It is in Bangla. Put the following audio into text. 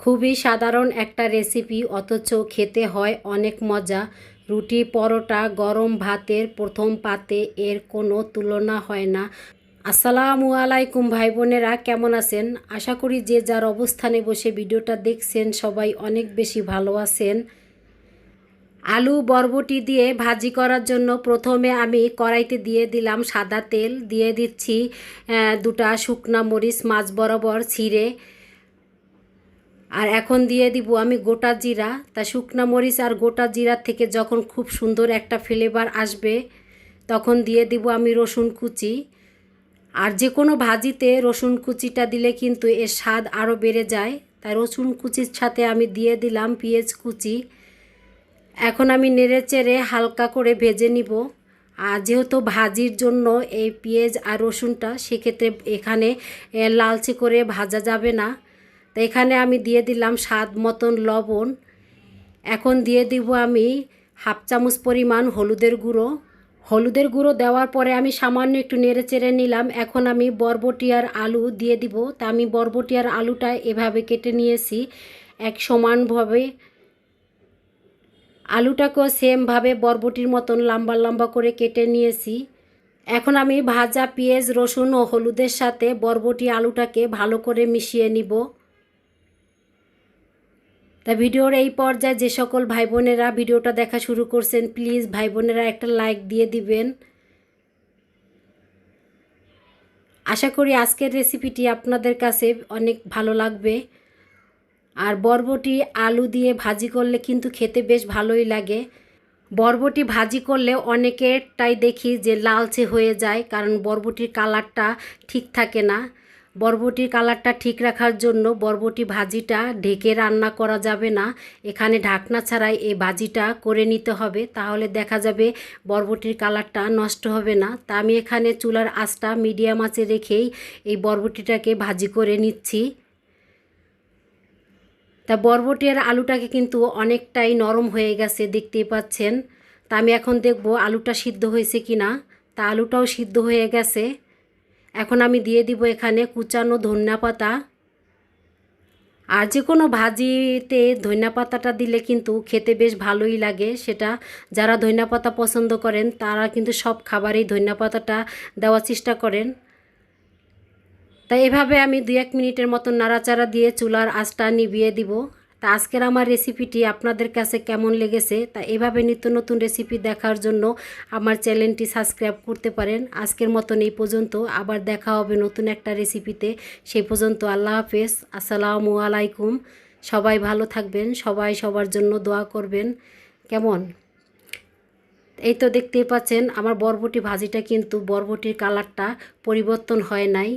খুবই সাধারণ একটা রেসিপি অথচ খেতে হয় অনেক মজা। রুটি পরোটা, গরম ভাতের প্রথম পাতে এর কোনো তুলনা হয় না। আসসালামু আলাইকুম ভাই বোনেরা, কেমন আছেন? আশা করি যে যার অবস্থানে বসে ভিডিওটা দেখছেন সবাই অনেক বেশি ভালো আছেন। আলু বরবটি দিয়ে ভাজি করার জন্য প্রথমে আমি কড়াইতে দিয়ে দিলাম সাদা তেল, দিয়ে দিচ্ছি দুটা শুকনা মরিচ, মাছ বরাবর, ছিঁড়ে আর এখন দিয়ে দিব আমি গোটা জিরা, তা শুকনা মরিচ আর গোটা জিরার থেকে যখন খুব সুন্দর একটা ফ্লেভার আসবে, তখন দিয়ে দিব আমি রসুন কুচি। আর যে কোনো ভাজিতে রসুন কুচিটা দিলে কিন্তু এর স্বাদ আরও বেড়ে যায়। তাই রসুন কুচির সাথে আমি দিয়ে দিলাম পেঁয়াজ কুচি। এখন আমি নেড়ে চেড়ে হালকা করে ভেজে নিব। আর যেহেতু ভাজির জন্য এই পেঁয়াজ আর রসুনটা, সেক্ষেত্রে এখানে লালচে করে ভাজা যাবে না। তো এখানে আমি দিয়ে দিলাম স্বাদ মতন লবণ। এখন দিয়ে দিব আমি হাফ চামচ পরিমাণ হলুদের গুঁড়ো। হলুদের গুঁড়ো দেওয়ার পরে আমি সামান্য একটু নেড়ে চেড়ে নিলাম। এখন আমি বরবটি আর আলু দিয়ে দিব। তা আমি বরবটি আর আলুটা এভাবে কেটে নিয়েছি। এক সমানভাবে আলুটাকেও সেমভাবে বরবটির মতন লম্বা লম্বা করে কেটে নিয়েছি। এখন আমি ভাজা পেঁয়াজ, রসুন ও হলুদের সাথে বরবটি আলুটাকে ভালো করে মিশিয়ে নিব। তা ভিডিওর এই পর্যায়ে যে সকল ভাই বোনেরা ভিডিওটা দেখা শুরু করছেন প্লিজ ভাই বোনেরা একটা লাইক দিয়ে দিবেন। আশা করি আজকের রেসিপিটি আপনাদের কাছে অনেক ভালো লাগবে। আর বরবটি আলু দিয়ে ভাজি করলে কিন্তু খেতে বেশ ভালোই লাগে। বরবটি ভাজি করলে অনেকেরটাই দেখি যে লালচে হয়ে যায়, কারণ বরবটির কালারটা ঠিক থাকে না। বরবটির কালারটা ঠিক রাখার জন্য বরবটি ভাজিটা ঢেকে রান্না করা যাবে না। এখানে ঢাকনা ছাড়াই এই ভাজিটা করে নিতে হবে। তাহলে দেখা যাবে বরবটির কালারটা নষ্ট হবে না। তা আমি এখানে চুলার আঁচটা মিডিয়াম আঁচে রেখেই এই বরবটিটাকে ভাজি করে নিচ্ছি। তা বরবটি আর আলুটাকে কিন্তু অনেকটাই নরম হয়ে গেছে, দেখতেই পাচ্ছেন। তা আমি এখন দেখব আলুটা সিদ্ধ হয়েছে কি না তা আলুটাও সিদ্ধ হয়ে গেছে। এখন আমি দিয়ে দিব এখানে কুচানো ধনিয়া পাতা। আর যে কোনো ভাজিতে ধনিয়া পাতাটা দিলে কিন্তু খেতে বেশ ভালোই লাগে। সেটা যারা ধনিয়া পাতা পছন্দ করেন, তারা কিন্তু সব খাবারেই ধনিয়া পাতাটা দেওয়ার চেষ্টা করেন। তাই এভাবে আমি দু এক মিনিটের মতো নাড়াচাড়া দিয়ে চুলার আঁচটা নিভিয়ে দিব। তা আজকের আমার রেসিপিটি আপনাদের কাছে কেমন লেগেছে তা এভাবে নিত্য নতুন রেসিপি দেখার জন্য আমার চ্যানেলটি সাবস্ক্রাইব করতে পারেন। আজকের মতন এই পর্যন্ত। আবার দেখা হবে নতুন একটা রেসিপিতে সেই পর্যন্ত আল্লাহ হাফেজ। আসসালামু আলাইকুম। সবাই ভালো থাকবেন। সবাই সবার জন্য দোয়া করবেন। কেমন? এই তো দেখতেই পাচ্ছেন, আমার বরবটি ভাজিটা কিন্তু বরবটির কালারটা পরিবর্তন হয় নাই।